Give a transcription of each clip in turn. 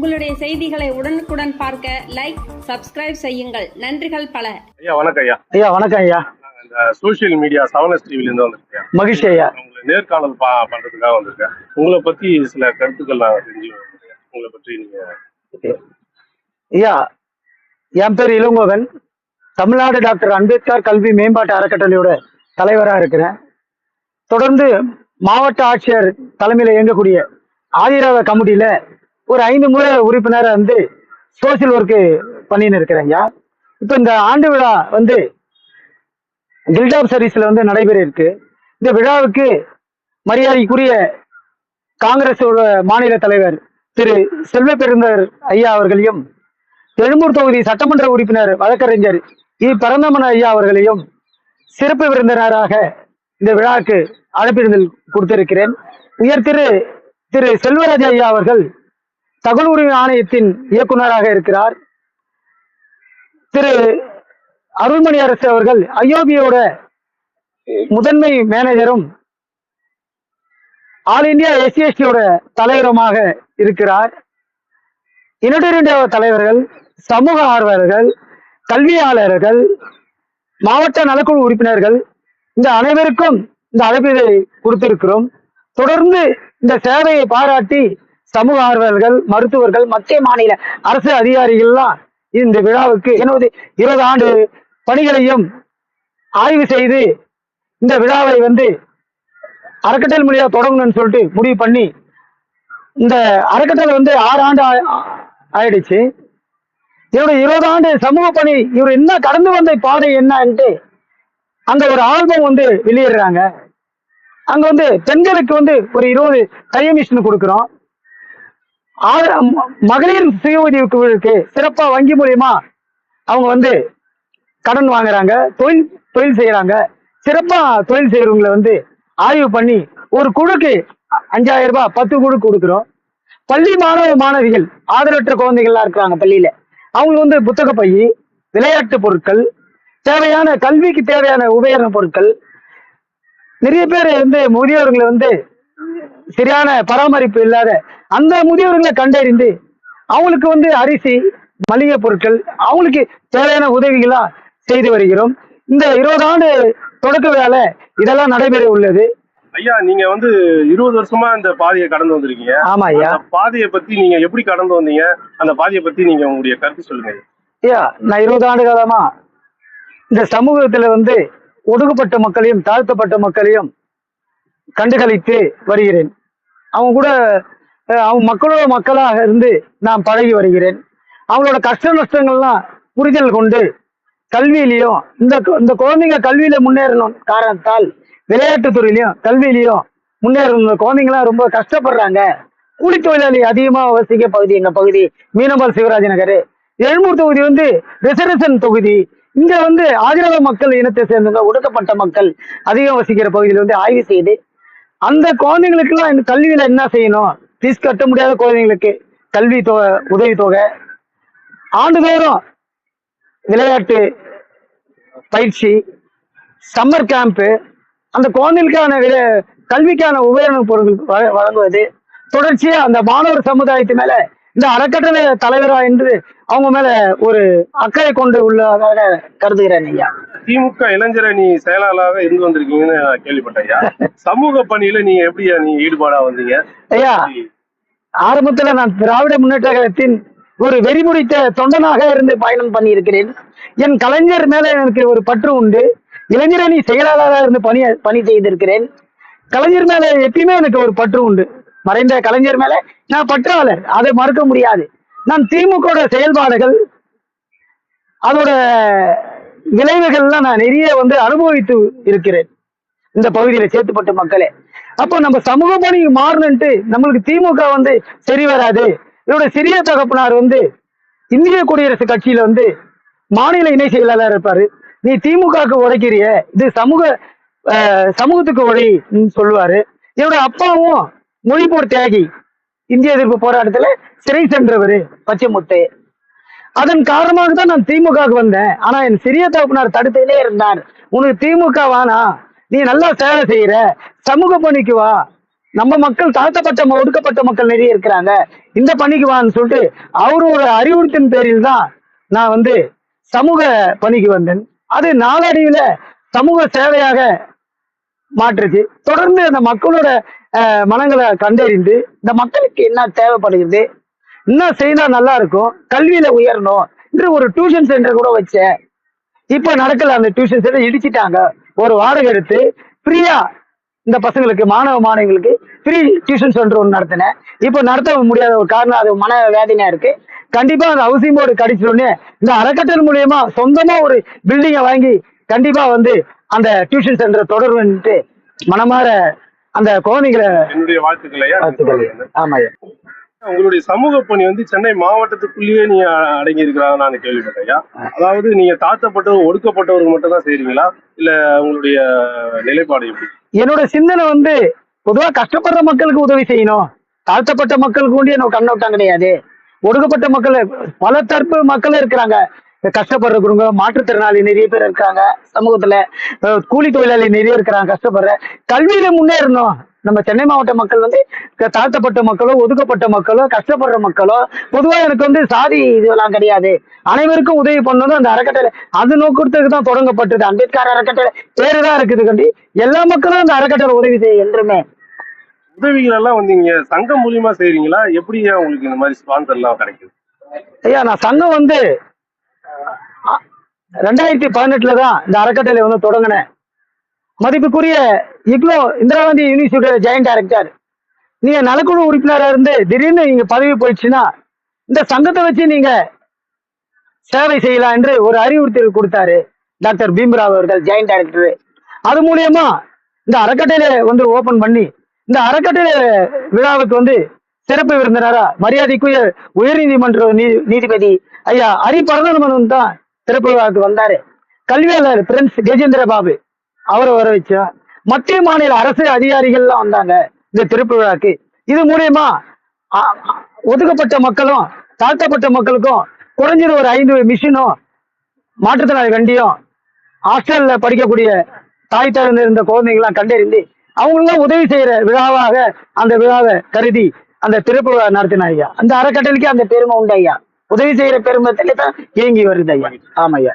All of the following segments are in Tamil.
உங்களுடைய செய்திகளை உடனுக்குடன் பார்க்க லைக் சப்ஸ்கிரைப் செய்யுங்கள். நன்றிகள் பல. ஐயா வணக்கம் ஐயா. ஐயா வணக்கம் ஐயா. இந்த சோஷியல் மீடியா சவனஸ் டிவில இருந்து வந்திருக்கேன். மகிழ்ச்சி ஐயா. உங்களை நேர்காணல் பா பண்றதுக்காக வந்திருக்கேன். உங்களை பத்தி சில கருத்துக்கள் நான் தெரிஞ்சு வந்திருக்கேன் உங்களை பற்றி நீங்க ஐயா என் பேர் இளங்கோவன் தமிழ்நாடு டாக்டர் அம்பேத்கர் கல்வி மேம்பாட்டு அறக்கட்டளையோட தலைவராக இருக்கிறேன். தொடர்ந்து மாவட்ட ஆட்சியர் தலைமையில் இயங்கக்கூடிய ஆதிராத கமிட்டியில ஒரு ஐந்து முறை உறுப்பினராக வந்து சோசியல் ஒர்க்கு பண்ணின்னு இருக்கிறேன் ஐயா இப்போ இந்த ஆண்டு விழா வந்து கில்ட் ஆஃப் சர்வீஸ்ல வந்து நடைபெற இருக்கு இந்த விழாவுக்கு மரியாதைக்குரிய காங்கிரஸ் மாநில தலைவர் திரு செல்வ பெருந்தர் ஐயா அவர்களையும் எழும்பூர் தொகுதி சட்டமன்ற உறுப்பினர் வழக்கறிஞர் இ. பரந்தமன ஐயா அவர்களையும் சிறப்பு விருந்தினராக இந்த விழாவுக்கு அழைப்பிடுதல் கொடுத்திருக்கிறேன். உயர் திரு திரு செல்வராஜ ஐயா அவர்கள் தகவல் உரிமை ஆணையத்தின் இயக்குநராக இருக்கிறார். திரு அருள்மணி அரசு அவர்கள் ஐயோபியோட முதன்மை மேனேஜரும் ஆல் இந்தியா எஸ்சிஎஸ்டியோட தலைவருமாக இருக்கிறார். யுனைடெட் தலைவர்கள் சமூக ஆர்வலர்கள் கல்வியாளர்கள் மாவட்ட நலக்குழு உறுப்பினர்கள் இந்த அனைவருக்கும் இந்த அழைப்பினை கொடுத்திருக்கிறோம். தொடர்ந்து இந்த சேவையை பாராட்டி சமூக ஆர்வலர்கள் மருத்துவர்கள் மத்திய மாநில அரசு அதிகாரிகள்லாம் இந்த விழாவுக்கு எனது இருபது ஆண்டு பணிகளையும் ஆய்வு செய்து இந்த விழாவை வந்து அறக்கட்டளை மொழியா தொடங்கணும்னு சொல்லிட்டு முடிவு பண்ணி இந்த அறக்கட்டளை வந்து ஆறு ஆண்டு ஆயிடுச்சு. இவருடைய இருபது ஆண்டு சமூக பணி இவர் என்ன கடந்து வந்த பாதை என்னன்ட்டு அங்க ஒரு ஆல்பம் வந்து வெளியிடுறாங்க. அங்க வந்து பெண்களுக்கு வந்து ஒரு இருபது தைய மிஷின் கொடுக்குறோம். மகளிர் சுய உதவி குழுவுக்கு சிறப்பா வங்கி மூலியமா அவங்க வந்து கடன் வாங்குறாங்க தொழில் தொழில் செய்யறாங்க. சிறப்பா தொழில் செய்யறவங்களை வந்து ஆய்வு பண்ணி ஒரு குழுக்கு அஞ்சாயிரம் ரூபாய் பத்து குழு கொடுக்குறோம். பள்ளி மாணவ மாணவிகள் ஆதரவற்ற குழந்தைகள்லாம் இருக்கிறாங்க பள்ளியில. அவங்களுக்கு வந்து புத்தக பை விளையாட்டு பொருட்கள் தேவையான கல்விக்கு தேவையான உபகரண பொருட்கள். நிறைய பேர் வந்து முதியோர்களை வந்து சரியான பராமரிப்பு இல்லாத அந்த முதியோர்களை கண்டறிந்து அவங்களுக்கு வந்து அரிசி மளிகை பொருட்கள் அவங்களுக்கு தேவையான உதவிகளா செய்து வருகிறோம். இந்த இருபது ஆண்டு தொடக்க வேலை இதெல்லாம் நடைபெற உள்ளது. ஐயா நீங்க வந்து இருபது வருஷமா இந்த பாதையை கடந்து வந்திருக்கீங்க. ஆமா ஐயா. பாதையை பத்தி நீங்க எப்படி கடந்து வந்தீங்க? அந்த பாதையை பத்தி நீங்க உங்களுடைய கருத்து சொல்லுங்க. ஐயா நான் இருபது ஆண்டு காலமா இந்த சமூகத்துல வந்து ஒடுக்கப்பட்ட மக்களையும் தாழ்த்தப்பட்ட மக்களையும் கண்டுகளித்து வருகிறேன். அவங்க கூட அவங்க மக்களோட மக்களாக இருந்து நான் பழகி வருகிறேன். அவங்களோட கஷ்ட நஷ்டங்கள்லாம் புரிதல் கொண்டு கல்வியிலையும் இந்த இந்த குழந்தைங்க கல்வியில முன்னேறணும் காரணத்தால் விளையாட்டுத் துறையிலையும் கல்வியிலையும் முன்னேறணும். இந்த குழந்தைங்களாம் ரொம்ப கஷ்டப்படுறாங்க. கூலி தொழிலாளி அதிகமா வசிக்க பகுதி எங்க பகுதி மீனம்பால் சிவராஜ் நகர் எழும்பூர் தொகுதி வந்து ரிசர்வேஷன் தொகுதி. இங்க வந்து ஆதிரவ மக்கள் இனத்தை சேர்ந்தவங்க ஒடுக்கப்பட்ட மக்கள் அதிகம் வசிக்கிற பகுதியில் வந்து ஆய்வு செய்து அந்த குழந்தைங்களுக்குலாம் இந்த கல்வியில என்ன செய்யணும்? ஃபீஸ் கட்ட முடியாத குழந்தைங்களுக்கு கல்வி தொகை உதவி தொகை. ஆண்டுதோறும் விளையாட்டு பயிற்சி சம்மர் கேம்ப்பு அந்த குழந்தைகளுக்கான வில- கல்விக்கான உபகரண பொருட்கள் வழ- வழங்குவது. தொடர்ச்சியா அந்த மாணவர் சமுதாயத்து மேல இந்த அறக்கட்டளை தலைவரா என்று அவங்க மேல ஒரு அக்கறை கொண்டு உள்ளதாக கருதுகிறேன் ஐயா. திமுக இளைஞரணி செயலாளராக இருந்து வந்திருக்கீங்கன்னு கேள்விப்பட்டேன் ஐயா. சமூக பணியில நீங்க எப்படி நீங்க ஈடுபாடா வந்தீங்க? ஐயா ஆரம்பத்துல நான் திராவிட முன்னேற்ற கழகத்தின் ஒரு வெறிமுடித்த தொண்டனாக இருந்து பயணம் பண்ணியிருக்கிறேன். என் கலைஞர் மேல எனக்கு ஒரு பற்று உண்டு. இளைஞரணி செயலாளராக இருந்து பணி பணி செய்திருக்கிறேன். கலைஞர் மேல எப்பயுமே எனக்கு ஒரு பற்று உண்டு. மறைந்த கலைஞர் மேல நான் பற்றாளர். அதை மறுக்க முடியாது. நான் திமுக செயல்பாடுகள் அதோட விளைவுகள்லாம் நான் நிறைய வந்து அனுபவித்து இருக்கிறேன். இந்த பகுதியில சேர்த்துப்பட்ட மக்களே. அப்போ நம்ம சமூக பணி மாறணுன்ட்டு நம்மளுக்கு திமுக வந்து சரி வராது. இதோட சிறிய தகப்பனார் வந்து இந்திய குடியரசு கட்சியில வந்து மாநில இணை செயலாளர் இருப்பாரு. நீ திமுகவுக்கு உடைக்கிறிய இது சமூக சமூகத்துக்கு உடை சொல்லுவாரு. என்னோட அப்பாவும் மொழிப்போர் தியாகி இந்திய எதிர்ப்பு போராட்டத்துல சிறை சென்றவர் பச்சை முட்டை. அதன் காரணமாக தான் நான் திமுகவுக்கு வந்தேன். ஆனா என் சிறிய தகப்பனார் தடுத்துட்டே இருந்தார். உனக்கு திமுக வானா? நீ நல்லா சேவை செய்யற. சமூக பணிக்கு வா. நம்ம மக்கள் தாழ்த்தப்பட்ட ம- ஒடுக்கப்பட்ட மக்கள் நிறைய இருக்கிறாங்க. இந்த பணிக்கு வான்னு சொல்லிட்டு அவரு ஒரு அறிவுறுத்தின் பேரில் தான் நான் வந்து சமூக பணிக்கு வந்தேன். அது நாளடியில சமூக சேவையாக மாற்றுச்சு. தொடர்ந்து அந்த மக்களோட மனங்களை கண்டறிந்து இந்த மக்களுக்கு என்ன தேவைப்படுகிறது என்ன செய்தா நல்லா இருக்கும் கல்வியில உயரணும். என்று ஒரு டியூஷன் சென்டர் கூட வச்சேன். இப்ப நடக்கல அந்த டியூஷன் சென்டர் இடிச்சிட்டாங்க. ஒரு வாடகை எடுத்து ஃப்ரீயா இந்த பசங்களுக்கு மாணவ மாணவிகளுக்கு ஃப்ரீ டியூஷன் சென்டர் ஒன்று நடத்தினேன். இப்போ நடத்த முடியாத ஒரு காரணம் அது மன வேதனையா இருக்கு. கண்டிப்பா அந்த ஹவுசிங் போர்டு கிடைச்சிடனே இந்த அறக்கட்டளை மூலியமா சொந்தமா ஒரு பில்டிங்கை வாங்கி கண்டிப்பா வந்து அந்த டியூஷன் சென்டரை தொடருவேன்ட்டு மனமாற அந்த குழந்தைங்களை என்னுடைய வாழ்த்துக்கள். ஆமாய்யா. உங்களுடைய சமூக பணி வந்து சென்னை மாவட்டத்துக்குள்ளேயே நீங்க அடங்கி இருக்கிறாங்க நான் கேள்விப்பட்டேன் அதாவது நீங்க தாழ்த்தப்பட்டவர் ஒடுக்கப்பட்டவருக்கு மட்டும் தான் செய்றீங்களா? இல்ல உங்களுடைய நிலைப்பாடு எப்படி? என்னோட சிந்தனை வந்து பொதுவா கஷ்டப்படுற மக்களுக்கு உதவி செய்யணும். தாழ்த்தப்பட்ட மக்களுக்கு உண்டு என்னோட கண்ணோட்டம் கிடையாது. ஒடுக்கப்பட்ட மக்கள் பல தரப்பு மக்கள் இருக்கிறாங்க. கஷ்டப்படுறவங்க மாற்றுத்திறனாளி நிறைய பேர் இருக்காங்க சமூகத்துல. கூலி தொழிலாளி நிறைய இருக்கிறாங்க கஷ்டப்படுற. கல்வியில முன்னேறணும். நம்ம சென்னை மாவட்ட மக்கள் வந்து தாழ்த்தப்பட்ட மக்களோ ஒதுக்கப்பட்ட மக்களோ கஷ்டப்படுற மக்களோ பொதுவா எனக்கு வந்து சாதி இதெல்லாம் கிடையாது. அனைவருக்கும் உதவி பண்ணணும் அந்த அறக்கட்டளை. அது நோக்கத்துக்கு தான் தொடங்கப்பட்டது. அம்பேத்கர் அறக்கட்டளை பேரு தான் இருக்குது கண்டி. எல்லா மக்களும் அந்த அறக்கட்டளை உதவி செய்ய என்றுமே. உதவிகள் எல்லாம் வந்து நீங்க சங்கம் மூலியமா செய்றீங்களா? எப்படி உங்களுக்கு இந்த மாதிரி ஸ்பான்சர் எல்லாம் கிடைக்குது? ஐயா நான் சங்கம் வந்து ரெண்டாயிரத்தி பதினெட்டுல தான் இந்த அறக்கட்டளை வந்து தொடங்கினேன். மதிப்புக்குரிய இக்னோ இந்திரா காந்தி யூனிவர்சிட்டியோட ஜாயிண்ட் டைரக்டர் நீங்க நலக்குழு உறுப்பினராக இருந்து திடீர்னு நீங்க பதவி போயிடுச்சுன்னா இந்த சங்கத்தை வச்சு நீங்க சேவை செய்யலாம் என்று ஒரு அறிவுறுத்தல் கொடுத்தாரு டாக்டர் பீம்ராவ் அவர்கள் ஜாயிண்ட் டைரக்டர் அது மூலியமா இந்த அறக்கட்டையில வந்து ஓபன் பண்ணி இந்த அறக்கட்டளை விழாவுக்கு வந்து சிறப்பு விருந்தினரா மரியாதைக்குரிய உயர்நீதிமன்ற நீ நீதிபதி ஐயா ஹரி பரந்தானமன் தான் சிறப்பு விழாவுக்கு வந்தாரு. கல்வியாளர் பிரின்ஸ் கஜேந்திர பாபு அவரை வர வச்சா மத்திய மாநில அரசு அதிகாரிகள்லாம் வந்தாங்க இந்த திருப்பு விழாக்கு. இது மூலியமா ஒதுக்கப்பட்ட மக்களும் தாழ்த்தப்பட்ட மக்களுக்கும் குறைஞ்சது ஒரு ஐந்து மிஷினும் மாற்றுத்திறனாளி வண்டியும் ஹாஸ்டல்ல படிக்கக்கூடிய தாய் தகுந்த இருந்த குழந்தைங்களாம் கண்டறிந்து அவங்களும் உதவி செய்யற விழாவாக அந்த விழாவை கருதி அந்த திருப்பு விழா நடத்தின ஐயா. அந்த அறக்கட்டளைக்கு அந்த பெருமை உண்டு ஐயா. உதவி செய்யற பெருமை தான் இயங்கி வருது ஐயா. ஆமா ஐயா.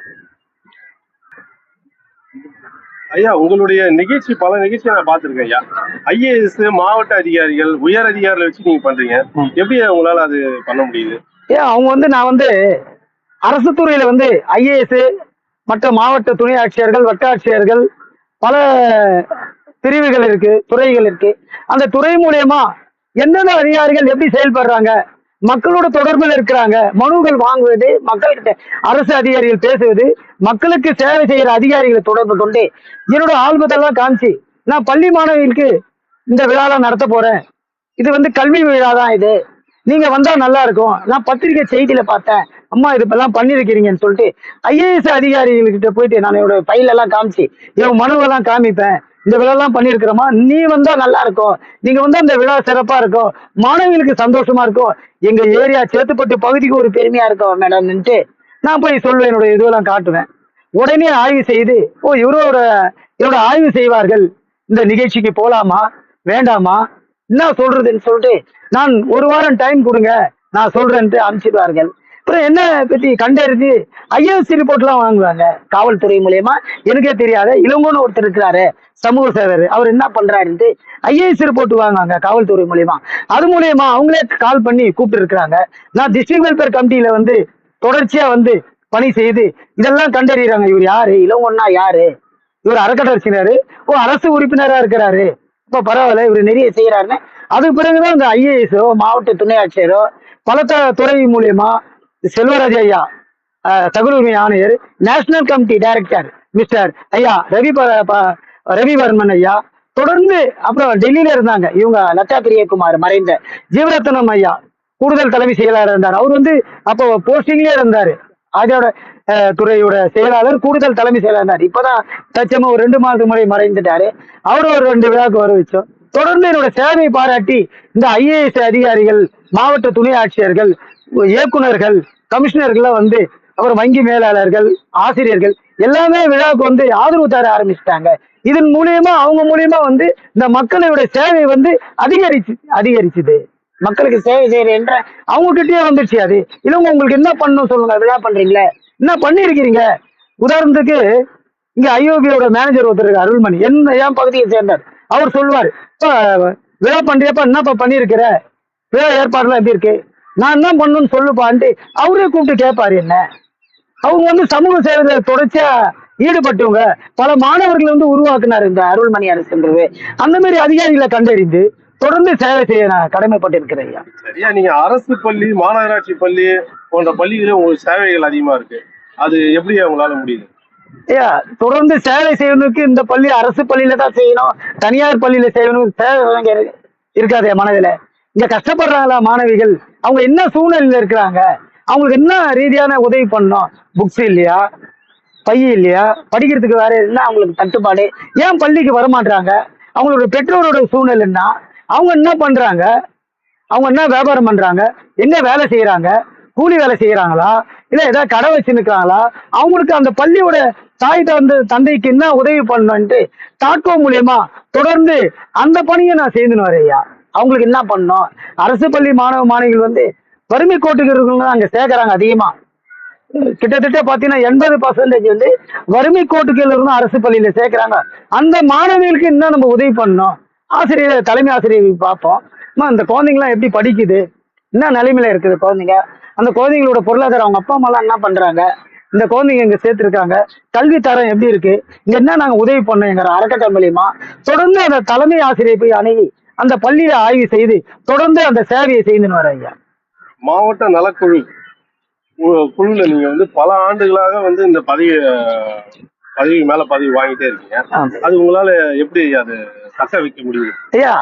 ஐயா உங்களுடைய நிகழ்ச்சி பல நிகழ்ச்சி நான் பார்த்திருக்கேன் ஐயா. ஐஏஎஸ் மாவட்ட அதிகாரிகள் உயர் அதிகாரிகளை வச்சு நீங்க பண்றீங்க. எப்படி உங்களால அது பண்ண முடியுது? ஏன் அவங்க வந்து நான் வந்து அரசு துறையில வந்து ஐஏஎஸ் மற்ற மாவட்ட துணை ஆட்சியர்கள் வட்ட ஆட்சியர்கள் பல பிரிவுகள் இருக்கு துறைகள் இருக்கு. அந்த துறை மூலியமா எந்தெந்த அதிகாரிகள் எப்படி செயல்படுறாங்க மக்களோட தொடர்பில் இருக்கிறாங்க மனுக்கள் வாங்குவது மக்கள்கிட்ட அரசு அதிகாரிகள் பேசுவது மக்களுக்கு சேவை செய்கிற அதிகாரிகளை தொடர்பு கொண்டு என்னோட ஆல்பத்தெல்லாம் காமிச்சு நான் பள்ளி மாணவிகளுக்கு இந்த விழாலாம் நடத்த போறேன். இது வந்து கல்வி விழா தான் இது. நீங்க வந்தா நல்லா இருக்கும். நான் பத்திரிகை செய்தியில பார்த்தேன். அம்மா இது இப்பெல்லாம் பண்ணிருக்கிறீங்கன்னு சொல்லிட்டு ஐஏஎஸ் அதிகாரிகள்கிட்ட போயிட்டு நான் என்னோட ஃபைல் எல்லாம் காமிச்சு என் மனுவெல்லாம் காமிப்பேன். இந்த விழாலாம் பண்ணியிருக்கிறோமா நீ வந்தா நல்லா இருக்கும். நீங்க வந்தா அந்த விழா சிறப்பா இருக்கும். மாணவிகளுக்கு சந்தோஷமா இருக்கும். எங்க ஏரியா சேத்துப்பட்டு பகுதிக்கு ஒரு பெருமையா இருக்கும் மேடம்னுட்டு நான் போய் சொல்வேன் என்னோட இதுவெல்லாம் காட்டுவேன். உடனே ஆய்வு செய்து ஓ இவரோட இவரோட ஆய்வு செய்வார்கள். இந்த நிகழ்ச்சிக்கு போலாமா? வேண்டாமா? என்ன சொல்றதுன்னு சொல்லிட்டு நான் ஒரு வாரம் டைம் கொடுங்க நான் சொல்றேன்ட்டு அனுப்பிச்சிடுவார்கள். அப்புறம் என்ன பத்தி கண்டறிஞ்சு ஐஎஸ்சி ரிப்போர்ட்லாம் வாங்குவாங்க காவல்துறை மூலயமா. எனக்கே தெரியாத இளங்கோன்னு ஒருத்தர் இருக்கிறாரு சமூக சேவர் அவர் என்ன பண்றாருன்ட்டு ஐஏஎஸ் ரிப்போர்ட் வாங்குவாங்க காவல்துறை மூலயமா. அது மூலியமா அவங்களே கால் பண்ணி கூப்பிட்டு இருக்கிறாங்க நான் டிஸ்ட்ரிக்ட் வெல்ஃபேர் கமிட்டியில வந்து தொடர்ச்சியா வந்து பணி செய்து இதெல்லாம் கண்டறியறாங்க. இவர் யாரு? இளங்கோன்னா யாரு? இவர் அறக்கட்டளை ஓ அரசு உறுப்பினரா இருக்கிறாரு. இப்ப பரவாயில்ல இவர் நிறைய செய்யறாருன்னு அதுக்கு பிறகுதான் இந்த ஐஏஎஸோ மாவட்ட துணை ஆட்சியரோ பல துறை மூலியமா செல்வராஜ் ஐயா அஹ், தகவல் உரிமை ஆணையர் நேஷனல் கமிட்டி டைரக்டர் மிஸ்டர் ஐயா ரவி ப- ப- ரவிவர்மன் ஐயா தொடர்ந்து அப்புறம் டெல்லியில இருந்தாங்க. இவங்க லதா பிரியகுமார் மறைந்த ஜீவரத்னம் ஐயா. கூடுதல் தலைமை செயலாளர் இருந்தார். அவர் வந்து அப்போ போஸ்டிங்லயே இருந்தார். அதோட துறையோட செயலாளர் கூடுதல் தலைமை செயலாளர் இருந்தார். இப்பதான் தச்சமா ஒரு ரெண்டு மாதத்துக்கு முறை மறைந்துட்டாரு. அவரும் ஒரு ரெண்டு விழாக்கு வர வச்சோம். தொடர்ந்து என்னோட சேவை பாராட்டி இந்த ஐஏஎஸ் அதிகாரிகள் மாவட்ட துணை ஆட்சியர்கள் இயக்குனர்கள் கமிஷனர்கள்லாம் வந்து அப்புறம் வங்கி மேலாளர்கள் ஆசிரியர்கள் எல்லாமே விழாவுக்கு வந்து ஆதரவு தர ஆரம்பிச்சிட்டாங்க. இதன் மூலியமா அவங்க மூலியமா வந்து இந்த மக்களுடைய சேவை வந்து அதிகரிச்சு அதிகரிச்சுது. மக்களுக்கு சேவை செய்யறேன்ற அவங்க கிட்டயே வந்துடுச்சு அது. இல்லவங்க உங்களுக்கு என்ன பண்ணணும் சொல்லுங்க விழா பண்றீங்களே? என்ன பண்ணிருக்கிறீங்க உதாரணத்துக்கு இங்க ஐஓபியோட மேனேஜர் ஒருத்தர் இருக்காரு, அருள்மணி. என்ன என் பகுதியை சேர்ந்தார் அவர் சொல்லுவார் விழா பண்றியப்ப என்னப்பா பண்ணிருக்கிற? விழா ஏற்பாடுலாம் எப்படி இருக்கு? நான் என்ன பண்ணணும்னு சொல்லுப்பான்ட்டு அவரே கூப்பிட்டு கேட்பாரு என்ன. அவங்க வந்து சமூக சேவையில தொடர்ச்சியா ஈடுபட்டவங்க. பல மாணவர்கள் வந்து உருவாக்குனார் இந்த அருள்மணி அரசுன்றது. அந்த மாதிரி அதிகாரிகளை கண்டறிந்து தொடர்ந்து சேவை செய்ய நான் கடமைப்பட்டிருக்கிறேன் ஐயா. சரியா நீங்க அரசு பள்ளி மாநகராட்சி பள்ளி போன்ற பள்ளிகளில் உங்களுக்கு சேவைகள் அதிகமா இருக்கு. அது எப்படி உங்களால முடியுது? ஐயா தொடர்ந்து சேவை செய்யணுக்கு இந்த பள்ளி அரசு பள்ளியில தான் செய்யணும். தனியார் பள்ளியில செய்யணும். சேவை இருக்காது மனதுல. இங்க கஷ்டப்படுறாங்களா மாணவிகள்? அவங்க என்ன சூழ்நிலையில இருக்கிறாங்க? அவங்களுக்கு என்ன ரீதியான உதவி பண்ணணும்? புக்ஸ் இல்லையா? பை இல்லையா? படிக்கிறதுக்கு வேற என்ன அவங்களுக்கு தட்டுப்பாடு? ஏன் பள்ளிக்கு வரமாட்றாங்க அவங்களோட பெற்றோரோட சூழ்நிலை என்ன? அவங்க என்ன பண்றாங்க? அவங்க என்ன வியாபாரம் பண்றாங்க? என்ன வேலை செய்யறாங்க? கூலி வேலை செய்யறாங்களா? இல்ல ஏதாவது கடை வச்சு நிற்கிறாங்களா அவங்களுக்கு அந்த பள்ளியோட தாய் தந்து தந்தைக்கு என்ன உதவி பண்ணுன்ட்டு தாக்கோ மூலியமா தொடர்ந்து அந்த பணியை நான் செய்துன்னு வரையா ஐயா. அவங்களுக்கு என்ன பண்ணணும்? அரசு பள்ளி மாணவ மாணவிகள் வந்து வறுமை கோட்டுக்கு இருக்கவங்க அங்க சேர்க்கறாங்க அதிகமா. கிட்டத்தட்ட பாத்தீங்கன்னா எண்பது பர்சன்டேஜ் வந்து வறுமை கோட்டுகள் இருந்து அரசு பள்ளியில சேர்க்கறாங்க. அந்த மாணவிகளுக்கு என்ன நம்ம உதவி பண்ணணும்? ஆசிரியர் தலைமை ஆசிரியர் பார்ப்போம். அம்மா இந்த குழந்தைங்களாம் எப்படி படிக்குது? என்ன நிலைமையில இருக்குது குழந்தைங்க? அந்த குழந்தைங்களோட பொருளாதாரம் அவங்க அப்பா அம்மாலாம் என்ன பண்றாங்க? இந்த குழந்தைங்க இங்க சேர்த்திருக்காங்க. கல்வி தரம் எப்படி இருக்கு? இங்க என்ன நாங்க உதவி பண்ணோங்கிற அறக்கட்டை மூலியமா? தொடர்ந்து அந்த தலைமை ஆசிரியர் போய் அணுகி அந்த பள்ளியை ஆய்வு செய்து தொடர்ந்து அந்த சேவையை செய்துன்னு வர மாவட்ட நலக்குழு கு- குழுல நீங்க வந்து பல ஆண்டுகளாக வந்து இந்த பதவி பதவி மேல பதவி வாங்கிட்டே இருக்கீங்க. அது உங்களால எப்படி அது தக்க வைக்க முடியுது? ஐயா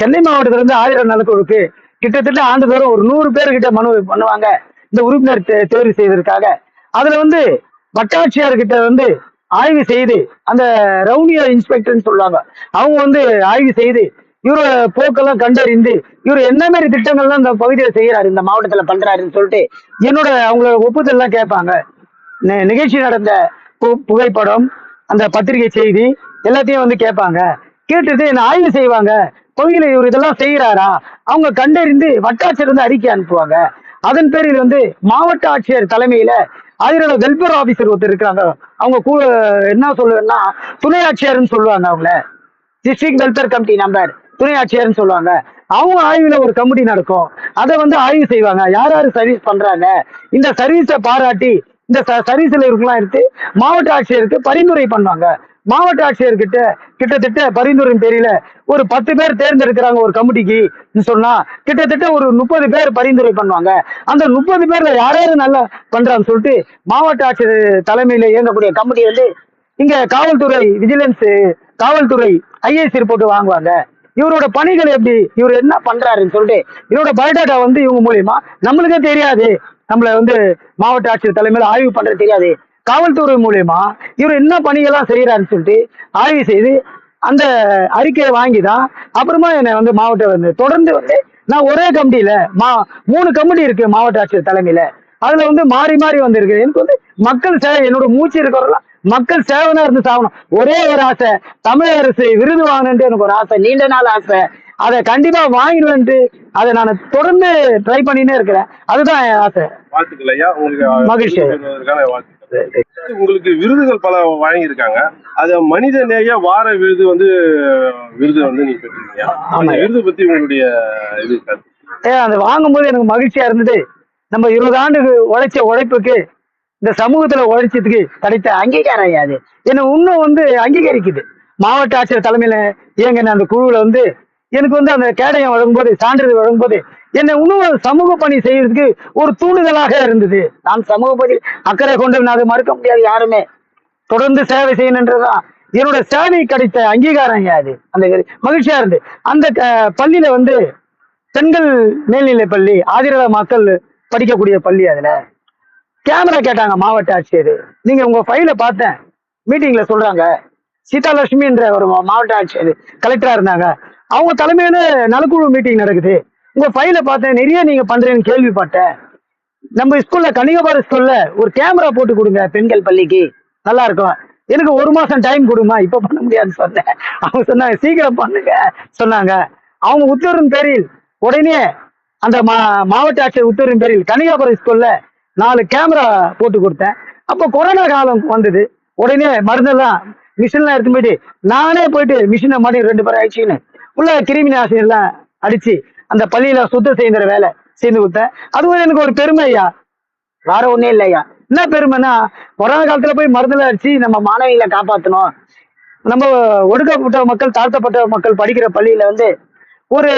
சென்னை மாவட்டத்துல இருந்து ஆயிரம் நலக்குழுக்கு கிட்டத்தட்ட ஆண்டுதோறும் ஒரு நூறு பேர் கிட்ட மனு பண்ணுவாங்க. இந்த உறுப்பினர் தேர்வு செய்வதற்காக. அதுல வந்து வட்டாட்சியர் கிட்ட வந்து ஆய்வு செய்து அந்த ரவுனியா இன்ஸ்பெக்டர்னு சொல்லுவாங்க அவங்க வந்து ஆய்வு செய்து இவரோட போக்கெல்லாம் கண்டறிந்து இவர் என்ன மாதிரி திட்டங்கள்லாம் இந்த பகுதியில் செய்யறாரு இந்த மாவட்டத்துல பண்றாருன்னு சொல்லிட்டு என்னோட அவங்களோட ஒப்புதல் எல்லாம் கேட்பாங்க நிகழ்ச்சி நடந்த புகைப்படம் அந்த பத்திரிகை செய்தி எல்லாத்தையும் வந்து கேட்பாங்க. கேட்டுட்டு என்ன ஆய்வு செய்வாங்க? பகுதியில் இவர் இதெல்லாம் செய்கிறாரா அவங்க கண்டறிந்து வட்டாட்சியர் வந்து அறிக்கை அனுப்புவாங்க. அதன் பேரில் வந்து மாவட்ட ஆட்சியர் தலைமையில ஆயிரம் வெல்ஃபேர் ஆபீசர் ஒருத்தர் இருக்காங்க அவங்க கூ என்ன சொல்லுவேன்னா துணை ஆட்சியர்னு சொல்லுவாங்க அவங்கள. டிஸ்ட்ரிக்ட் வெல்ஃபேர் கமிட்டி நம்பர் துணை ஆட்சியர்னு சொல்லுவாங்க. அவங்க ஆய்வுல ஒரு கமிட்டி நடக்கும். அதை வந்து ஆய்வு செய்வாங்க. யார் யார் சர்வீஸ் பண்றாங்க? இந்த சர்வீஸை பாராட்டி இந்த சர்வீஸ்ல இருக்கலாம் எடுத்து மாவட்ட ஆட்சியருக்கு பரிந்துரை பண்ணுவாங்க. மாவட்ட ஆட்சியர்கிட்ட கிட்டத்தட்ட பரிந்துரை பேரில ஒரு பத்து பேர் தேர்ந்தெடுக்கிறாங்க ஒரு கமிட்டிக்கு சொன்னா கிட்டத்தட்ட ஒரு முப்பது பேர் பரிந்துரை பண்ணுவாங்க. அந்த முப்பது பேர்ல யாராவது நல்லா பண்றான்னு சொல்லிட்டு மாவட்ட ஆட்சியர் தலைமையில இயங்கக்கூடிய கமிட்டி வந்து இங்க காவல்துறை விஜிலன்ஸ் காவல்துறை ஐஏஎஸ் ரிப்போர்ட் வாங்குவாங்க. இவரோட பணிகள் எப்படி இவர் என்ன பண்றாருன்னு சொல்லிட்டு இவரோட பயோடேட்டா வந்து இவங்க மூலியமா நம்மளுக்கே தெரியாது. நம்மளை வந்து மாவட்ட ஆட்சியர் தலைமையில ஆய்வு பண்ணுறது தெரியாது. காவல்துறை மூலியமா இவர் என்ன பணிகள்லாம் செய்கிறாருன்னு சொல்லிட்டு ஆய்வு செய்து அந்த அறிக்கையை வாங்கி தான் அப்புறமா என்னை வந்து மாவட்ட வந்து தொடர்ந்து வந்து நான் ஒரே கமிட்டியில் மா மூணு கமிட்டி இருக்கு மாவட்ட ஆட்சியர் தலைமையில. அதில் வந்து மாறி மாறி வந்திருக்கு. எனக்கு வந்து மக்கள் சேவை என்னோட மூச்சு இருக்கிறவரெல்லாம் மக்கள் சேவனா இருந்து சாகணும். ஒரே ஒரு ஆசை தமிழக அரசு விருது வாங்கணுன்ட்டு எனக்கு ஒரு ஆசை நீண்ட நாள் ஆசை. அதை கண்டிப்பா வாங்கிடுவேன்ட்டு அதை நான் தொடர்ந்து ட்ரை பண்ணினே இருக்கிறேன். அதுதான் என் ஆசை. வாழ்த்துக்கள் ஐயா. உங்களுக்கு மகிழ்ச்சி. உங்களுக்கு விருதுகள் பல வழங்கியிருக்காங்க அத மனித நேய வார விருது வந்து விருது வந்து நீங்க பெற்றிருக்கீங்க. விருது பத்தி உங்களுடைய இது. ஏ அதை வாங்கும்போது எனக்கு மகிழ்ச்சியா இருந்தது. நம்ம இருபது ஆண்டுக்கு உழைச்ச உழைப்புக்கு இந்த சமூகத்துல உழைச்சதுக்கு கிடைத்த அங்கீகாரம் அது. என்னை இன்னும் வந்து அங்கீகரிக்குது. மாவட்ட ஆட்சியர் தலைமையில இயங்கின அந்த குழுவுல வந்து எனக்கு வந்து அந்த கேடயம் வழங்கும்போது சான்றிதழ் வழங்கும்போது என்னை இன்னும் சமூக பணி செய்யறதுக்கு ஒரு தூண்டுதலாக இருந்தது. நான் சமூக பணி அக்கறை கொண்டு நான் அதை மறுக்க முடியாது யாருமே. தொடர்ந்து சேவை செய்யணுன்றதுதான். என்னோட சேவை கிடைத்த அங்கீகாரம் ஐயா அது அந்த மகிழ்ச்சியா இருந்து. அந்த க- பள்ளியில வந்து பெண்கள் மேல்நிலை பள்ளி ஆதிரத மக்கள் படிக்கக்கூடிய பள்ளி அதுல. கேமரா கேட்டாங்க மாவட்ட ஆட்சியர். நீங்க உங்க ஃபைல பார்த்தேன். மீட்டிங்ல சொல்றாங்க. சீதாலட்சுமி என்ற ஒரு மாவட்ட ஆட்சியர் கலெக்டரா இருந்தாங்க. அவங்க தலைமையில நலக்குழு மீட்டிங் நடக்குது. உங்க ஃபைல பார்த்தேன் நிறைய நீங்க பண்றேன்னு கேள்விப்பட்டேன். நம்ம ஸ்கூல்ல கனிகபார ஸ்கூல்ல ஒரு கேமரா போட்டு கொடுங்க பெண்கள் பள்ளிக்கு. நல்லா இருக்கும். எனக்கு ஒரு மாசம் டைம் கொடுமா? இப்ப பண்ண முடியாதுன்னு சொன்னேன். அவங்க சொன்னாங்க சீக்கிரம் பண்ணுங்க சொன்னாங்க. அவங்க உத்தரவின் பேரில் உடனே அந்த மா மாவட்ட ஆட்சியர் உத்தரவின் பேரில் கனிகாபுரம் ஸ்கூல்ல நாலு கேமரா போட்டு கொடுத்தேன். அப்போ கொரோனா காலம் வந்தது. உடனே மருந்தெல்லாம் மிஷின்லாம் எடுத்து போயிட்டு நானே போயிட்டு மிஷினை மாதிரி ரெண்டு பேரும் ஆயிடுச்சுன்னு உள்ள கிருமி நாசினி அடிச்சு அந்த பள்ளியில சுத்தம் செய்கிற வேலை செய்து கொடுத்தேன். அதுவும் எனக்கு ஒரு பெருமை ஐயா. வேற ஒண்ணும் இல்லை ஐயா. என்ன பெருமைன்னா கொரோனா காலத்துல போய் மருந்துல அடிச்சு நம்ம மாணவிகளை காப்பாற்றணும் நம்ம ஒடுக்கப்பட்ட மக்கள் தாழ்த்தப்பட்ட மக்கள் படிக்கிற பள்ளியில வந்து ஒரு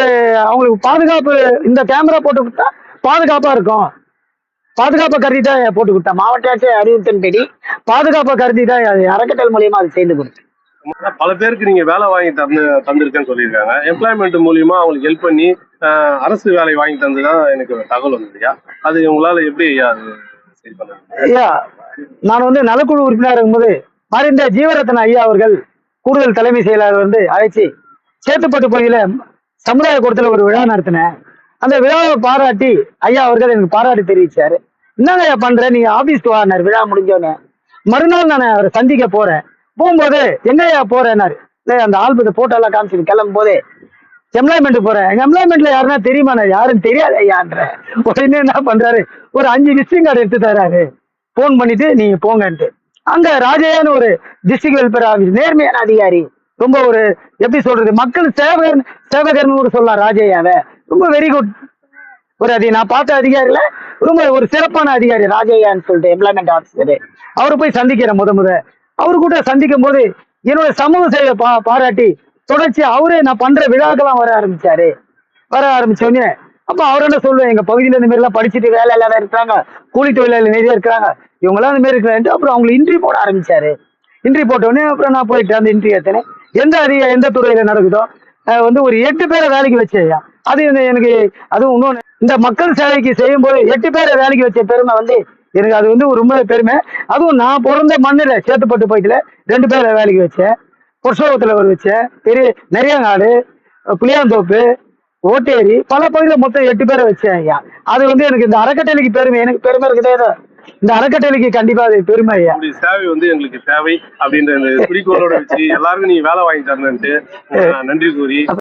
அவங்களுக்கு பாதுகாப்பு இந்த கேமரா போட்டு கொடுத்தா பாதுகாப்பா இருக்கும். பாதுகாப்பை கருதி தான் போட்டு கொடுத்தேன். மாவட்ட ஆட்சியர் அறிவுறுத்தின்படி பாதுகாப்பை கருதி தான் அறக்கட்டல் மூலியமா அது செய்து கொடுத்தேன். பல பேருக்கு நீங்க வேலை வாங்கி தந்து தந்திருக்கேன்னு சொல்லியிருக்காங்க. எம்ப்ளாய்மெண்ட் மூலியமா அவங்களுக்கு ஹெல்ப் பண்ணி அரசு வேலை வாங்கி தந்துதான் எனக்கு தகவல் வந்ததுயா? அது உங்களால எப்படி அது சரி பண்ண ஐயா நான் வந்து நலக்குழு உறுப்பினர் இருக்கும்போது மறைந்த ஜீவரத்ன ஐயா அவர்கள் கூடுதல் தலைமை செயலாளர் வந்து அழைச்சி சேத்துப்பட்டு பகுதியில சமுதாய கூடத்துல ஒரு விழா நடத்தினேன். அந்த விழாவை பாராட்டி ஐயா அவர்கள் எனக்கு பாராட்டி தெரிவிச்சாரு. என்னங்க ஐயா பண்ற? நீங்க ஆபீஸ்க்கு வாங்கினார் விழா முடிஞ்சோன்னு மறுநாள் நான் அவரை சந்திக்க போறேன். போகும்போது எங்கயா போறேன்னாரு இல்லை அந்த ஆல்பத்தை போட்டோ எல்லாம் காமிச்சிட்டு கிளம்பும் போது எம்ப்ளாய்மெண்ட் போறேன் எங்க எம்ப்ளாய்மெண்ட்ல யாருன்னா தெரியுமா? நான் யாரும் தெரியாது ஐயான்ற உடனே என்ன பண்றாரு? ஒரு அஞ்சு விசிட்டிங் கார்டு எடுத்து தராரு போன் பண்ணிட்டு நீங்க போங்கன்ட்டு. அங்க ராஜையான்னு ஒரு டிஸ்ட்ரிக்ட் வெல்ஃபேர் ஆஃபீஸ் நேர்மையான அதிகாரி ரொம்ப ஒரு எப்படி சொல்றது மக்கள் சேவகர் சேவகர்னு கூட சொல்லலாம் ராஜையாவை. ரொம்ப வெரி குட் ஒரு அதிக நான் பார்த்த அதிகாரில ரொம்ப ஒரு சிறப்பான அதிகாரி ராஜையான்னு சொல்லிட்டு எம்ப்ளாய்மெண்ட் ஆஃபீஸர் அவரை போய் சந்திக்கிறேன் முத முத. அவரு கூட சந்திக்கும் போது என்னோட சமூக சேவை பா பாராட்டி தொடர்ச்சி அவரே நான் பண்ற விழாக்கெல்லாம் வர ஆரம்பிச்சாரு. வர ஆரம்பிச்சோடனே அப்ப அவர் என்ன சொல்லுவேன் எங்க பகுதியில இந்த மாதிரி எல்லாம் படிச்சுட்டு வேலை இல்லாத இருக்கிறாங்க. கூலி தொழிலாளி நிறைய இருக்கிறாங்க. இவங்க எல்லாம் இந்த மாதிரி இருக்கிறாங்க அப்புறம் அவங்களுக்கு இன்ட்ரி போட ஆரம்பிச்சாரு. இன்ட்ரி போட்ட உடனே அப்புறம் நான் போயிட்டு அந்த இன்ட்ரி ஏத்தினேன் எந்த அதிக எந்த துறையில நடக்குதோ வந்து ஒரு எட்டு பேரை வேலைக்கு வச்சேயா அது எனக்கு அதுவும் இன்னொன்னு இந்த மக்கள் சேவைக்கு செய்யும் போது எட்டு பேரை வேலைக்கு வச்ச பெருமை வந்து எனக்கு அது வந்து ரொம்ப பெருமை. அதுவும் நான் பிறந்த மண்ணில் சேத்துப்பட்டு போயிட்டுல ரெண்டு பேரை வேலைக்கு வச்சேன். புருஷோகத்தில் ஒரு வச்சேன். பெரிய நிறையங்காடு புளியாந்தோப்பு ஓட்டேரி பல பகுதியில் மொத்தம் எட்டு பேரை வச்சேன் ஐயா. அது வந்து எனக்கு இந்த அறக்கட்டளைக்கு பெருமை எனக்கு பெருமை இருக்குதே இந்த அறக்கட்டளைக்கு கண்டிப்பா அது பெருமை ஐயா. சேவை வந்து எங்களுக்கு தேவை அப்படின்ற குறிக்கோளோட வச்சு எல்லாருக்கும் நீங்க வேலை வாங்கி தரணுன்ட்டு நன்றி கூறி